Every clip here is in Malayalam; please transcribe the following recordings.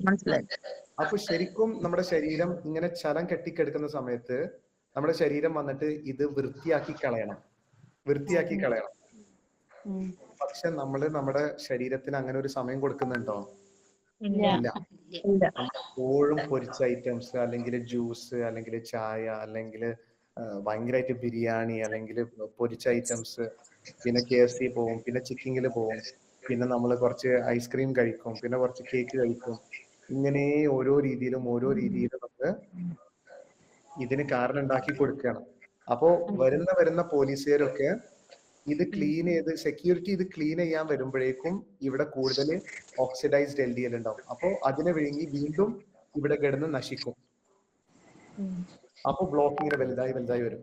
മനസ്സിലായി. അപ്പൊ ശരിക്കും നമ്മുടെ ശരീരം ഇങ്ങനെ ചലം കെട്ടിക്കെടുക്കുന്ന സമയത്ത് നമ്മുടെ ശരീരം വന്നിട്ട് ഇത് വൃത്തിയാക്കി കളയണം. വൃത്തിയാക്കി കളയണം. പക്ഷെ നമ്മൾ നമ്മുടെ ശരീരത്തിന് അങ്ങനെ ഒരു സമയം കൊടുക്കുന്നുണ്ടോ? ഇല്ല. എപ്പോഴും പൊരിച്ച ഐറ്റംസ് അല്ലെങ്കിൽ ജ്യൂസ് അല്ലെങ്കിൽ ചായ അല്ലെങ്കിൽ ഭയങ്കരമായിട്ട് ബിരിയാണി അല്ലെങ്കിൽ പൊരിച്ച ഐറ്റംസ് പിന്നെ കെ എസ് സി പോവും പിന്നെ ചിക്കിങ്ങിൽ പോവും. പിന്നെ നമ്മൾ കുറച്ച് ഐസ്ക്രീം കഴിക്കും പിന്നെ കുറച്ച് കേക്ക് കഴിക്കും. ഇങ്ങനെ ഓരോ രീതിയിലും ഓരോ രീതിയിലും നമുക്ക് ഇതിന് കാരണം ഉണ്ടാക്കി കൊടുക്കുകയാണ് അപ്പോ വരുന്ന വരുന്ന പോലീസുകാരൊക്കെ ഇത് ക്ലീൻ ചെയ്ത് സെക്യൂരിറ്റി ഇത് ക്ലീൻ ചെയ്യാൻ വരുമ്പോഴേക്കും ഇവിടെ കൂടുതൽ ഓക്സിഡൈസ്ഡ് എൽ ഡി എൽ ഉണ്ടാവും. അപ്പോ അതിനെ വിഴുങ്ങി വീണ്ടും ഇവിടെ കിടന്ന് നശിക്കും. അപ്പോൾ ബ്ലോക്ക് ഇങ്ങനെ വലുതായി വലുതായി വരും.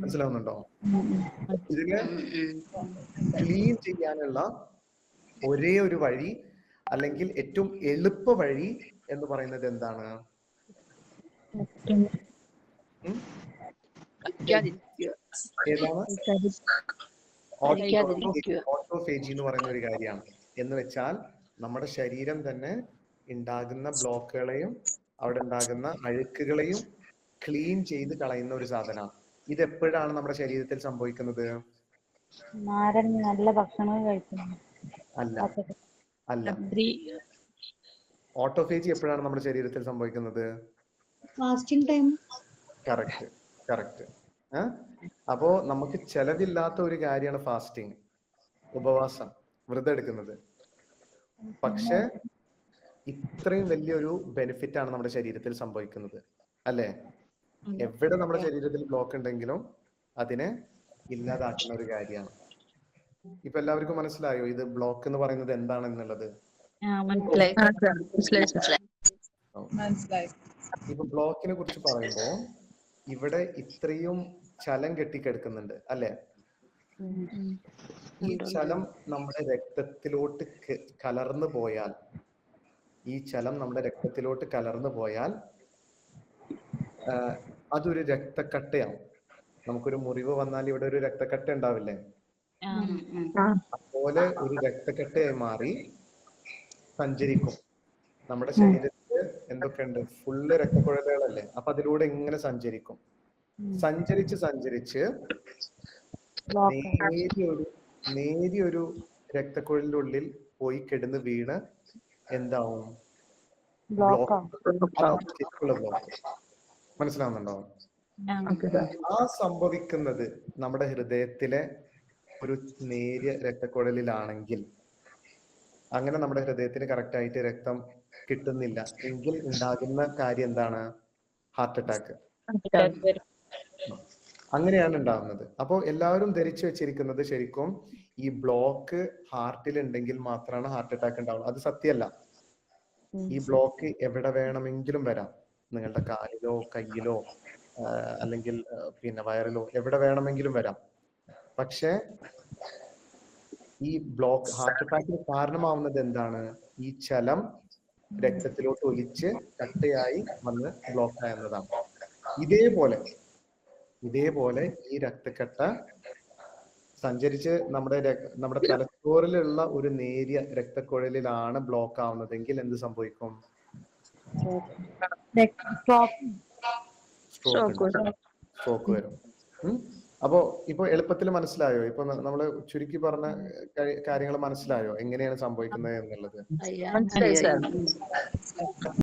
മനസ്സിലാവുന്നുണ്ടോ? ഇതിന് ക്ലീൻ ചെയ്യാനുള്ള ഒരേ ഒരു വഴി അല്ലെങ്കിൽ ഏറ്റവും എളുപ്പ വഴി എന്ന് പറയുന്നത് എന്താണ്. ഓട്ടോഫേജി എന്ന് പറയുന്ന ഒരു കാര്യമാണ്. എന്ന് വെച്ചാൽ നമ്മുടെ ശരീരം തന്നെ ഉണ്ടാകുന്ന ബ്ലോക്കുകളെയും അവിടെ ഉണ്ടാകുന്ന അഴുക്കുകളെയും ക്ലീൻ ചെയ്ത് കളയുന്ന ഒരു സാധനമാണ്. ഇത് എപ്പോഴാണ് നമ്മുടെ ശരീരത്തിൽ സംഭവിക്കുന്നത്? നല്ല ഭക്ഷണം കഴിക്കുന്നു. അല്ല. അല്ല. ഓട്ടോഫേജി എപ്പോഴാണ് നമ്മുടെ ശരീരത്തിൽ സംഭവിക്കുന്നത്? Fasting time. Correct correct. അപ്പോ നമുക്ക് ചെലവില്ലാത്ത ഒരു കാര്യമാണ് ഫാസ്റ്റിംഗ് ഉപവാസം വ്രതം എടുക്കുന്നത്. പക്ഷെ ഇത്രയും വലിയൊരു ബെനിഫിറ്റ് ആണ് നമ്മുടെ ശരീരത്തിൽ സംഭവിക്കുന്നത് അല്ലെ? എവിടെ നമ്മുടെ ശരീരത്തിൽ ബ്ലോക്ക് ഉണ്ടെങ്കിലും അതിനെ ഇല്ലാതാക്കുന്ന ഒരു കാര്യമാണ്. ഇപ്പൊ എല്ലാവർക്കും മനസ്സിലായോ? ഇത് ബ്ലോക്ക് എന്ന് പറയുന്നത് എന്താണെന്നുള്ളത്? ഇപ്പൊ ബ്ലോക്കിനെ കുറിച്ച് പറയുമ്പോ ഇവിടെ ഇത്രയും ചലം കെട്ടിക്കിടക്കുന്നുണ്ട് അല്ലെ? ഈ ചലം നമ്മുടെ രക്തത്തിലോട്ട് കലർന്നു പോയാൽ ഈ ചലം നമ്മുടെ രക്തത്തിലോട്ട് കലർന്നു പോയാൽ അതൊരു രക്തക്കട്ടയാവും. നമുക്കൊരു മുറിവ് വന്നാൽ ഇവിടെ ഒരു രക്തക്കട്ട ഉണ്ടാവില്ലേ? അതുപോലെ ഒരു രക്തക്കട്ടയായി മാറി സഞ്ചരിക്കും. നമ്മുടെ ശരീരത്തിൽ എന്തൊക്കെയുണ്ട്? ഫുള്ള് രക്തക്കുഴലുകളല്ലേ? അപ്പൊ അതിലൂടെ ഇങ്ങനെ സഞ്ചരിക്കും. സഞ്ചരിച്ച് സഞ്ചരിച്ച് നേരിയൊരു നേരിയൊരു രക്തക്കുഴലിന്റെ ഉള്ളിൽ പോയി കിടന്ന് വീണ് എന്താവും? മനസ്സിലാവുന്നുണ്ടോ? ആ സംഭവിക്കുന്നത് നമ്മുടെ ഹൃദയത്തിലെ ഒരു നേരിയ രക്തക്കുഴലിലാണെങ്കിൽ അങ്ങനെ നമ്മുടെ ഹൃദയത്തിന് കറക്റ്റ് ആയിട്ട് രക്തം കിട്ടുന്നില്ല. എങ്കിൽ ഉണ്ടാകുന്ന കാര്യം എന്താണ്? ഹാർട്ട് അറ്റാക്ക് അങ്ങനെയാണ് ഉണ്ടാകുന്നത് അപ്പോൾ എല്ലാവരും ധരിച്ചു വെച്ചിരിക്കുന്നത് ശരിക്കും ഈ ബ്ലോക്ക് ഹാർട്ടിൽ ഉണ്ടെങ്കിൽ മാത്രമാണ് ഹാർട്ട് അറ്റാക്ക് ഉണ്ടാവുന്നത് അത് സത്യമല്ല. ഈ ബ്ലോക്ക് എവിടെ വേണമെങ്കിലും വരാം. നിങ്ങളുടെ കാലിലോ കയ്യിലോ അല്ലെങ്കിൽ പിന്നെ വയറിലോ എവിടെ വേണമെങ്കിലും വരാം. പക്ഷെ ഈ ബ്ലോക്ക് ഹാർട്ട് അറ്റാക്കിന് കാരണമാവുന്നത് എന്താണ്? ഈ ചലം രക്തത്തിലോട്ട് ഒലിച്ച് കട്ടയായി വന്ന് ബ്ലോക്ക് ആയെന്നതാണ് ഇതേപോലെ ഇതേപോലെ ഈ രക്തക്കട്ട സഞ്ചരിച്ച് നമ്മുടെ നമ്മുടെ തലച്ചോറിലുള്ള ഒരു നേരിയ രക്തക്കുഴലിലാണ് ബ്ലോക്ക് ആവുന്നതെങ്കിൽ എന്ത് സംഭവിക്കും? സ്ട്രോക്ക് വരും. അപ്പോ ഇപ്പൊ എളുപ്പത്തിൽ മനസ്സിലായോ? ഇപ്പൊ നമ്മൾ ചുരുക്കി പറഞ്ഞ കാര്യങ്ങൾ മനസ്സിലായോ? എങ്ങനെയാണ് സംഭവിക്കുന്നത് എന്നുള്ളത്